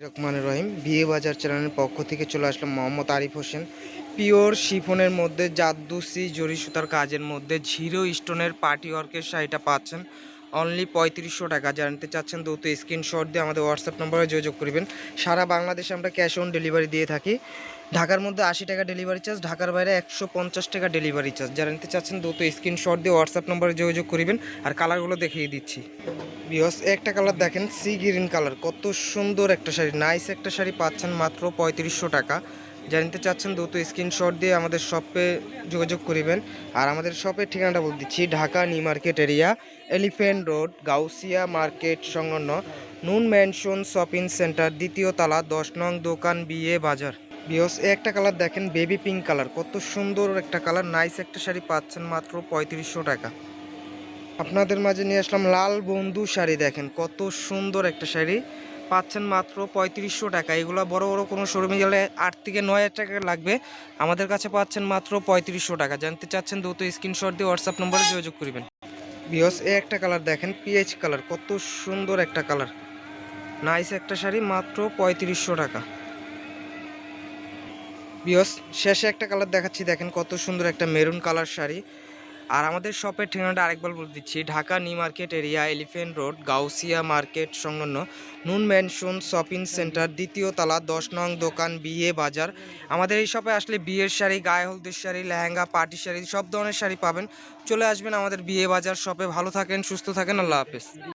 রহমান রহিম বিয়ে বাজার চ্যানেলের পক্ষ থেকে চলে আসলাম মোহাম্মদ আরিফ হোসেন। পিওর শিফনের মধ্যে জাদ্দুসি জরি সুতার কাজের মধ্যে ঝিরো স্টোনের পার্টি ওয়ার্কের শাড়িটা পাচ্ছেন। অনলি পঁয়ত্রিশশো টাকা। জানতে চাচ্ছেন দ্রুত স্ক্রিনশট দিয়ে আমাদের হোয়াটসঅ্যাপ নম্বরে যোগাযোগ করবেন। সারা বাংলাদেশে আমরা ক্যাশ অন ডেলিভারি দিয়ে থাকি। ঢাকার মধ্যে আশি টাকা ডেলিভারি চার্জ ঢাকার বাইরে একশো পঞ্চাশ টাকা ডেলিভারি চার্জ জানতে চাচ্ছেন দ্রুত স্ক্রিনশট দিয়ে হোয়াটসঅ্যাপ নম্বরে যোগাযোগ করবেন। আর কালারগুলো দেখিয়ে দিচ্ছি। বিয়স একটা কালার দেখেন সি গ্রিন কালার কত সুন্দর একটা শাড়ি নাইস একটা শাড়ি পাচ্ছেন মাত্র পঁয়ত্রিশশো টাকা। জানতে চাচ্ছেন দ্রুত স্ক্রিনশট দিয়ে আমাদের শপে যোগাযোগ করিবেন। আর আমাদের শপের ঠিকানাটা বলে দিচ্ছি, Dhaka new market area, elephant road, Gausia market সংলগ্ন নুন ম্যানশন শপিং সেন্টার, দ্বিতীয় তালা, দশ নং দোকান বিয়ে বাজার। বিয়স একটা কালার দেখেন, বেবি পিঙ্ক কালার। কত সুন্দর একটা কালার, নাইস একটা শাড়ি পাচ্ছেন মাত্র পঁয়ত্রিশশো টাকা। আপনাদের মাঝে নিয়ে আসলাম লাল বন্ধু শাড়ি, দেখেন কত সুন্দর একটা শাড়ি। পাচ্ছেন মাত্র পঁয়ত্রিশশো টাকা। এগুলো বড় বড় কোনো শোরুমে গেলে আট থেকে নয় হাজার টাকা লাগবে। আমাদের কাছে পাচ্ছেন মাত্র পঁয়ত্রিশশো টাকা। জানতে চাচ্ছেন দ্রুত স্ক্রিনশট দিয়ে হোয়াটসঅ্যাপ নম্বরে যোগাযোগ করবেন। বিয়স এ একটা কালার দেখেন পিএইচ কালার কত সুন্দর একটা কালার নাইস একটা শাড়ি, মাত্র পঁয়ত্রিশশো টাকা। বিয়স শেষে একটা কালার দেখাচ্ছি, দেখেন কত সুন্দর একটা মেরুন কালার শাড়ি। আর আমাদের শপের ঠিকানাটা আরেকবার বলে দিচ্ছি। Dhaka new market area elephant road, Gausia market সংলগ্ন নুন ম্যানশন শপিং সেন্টার, দ্বিতীয় তলা, দশ নং দোকান বিয়ে বাজার। আমাদের এই শপে আসলে বিয়ের শাড়ি, গায়ে হলদের শাড়ি, লেহেঙ্গা, পার্টি শাড়ি, সব ধরনের শাড়ি পাবেন। চলে আসবেন আমাদের বিয়ে বাজার শপে ভালো থাকেন, সুস্থ থাকেন, আল্লাহ হাফেজ।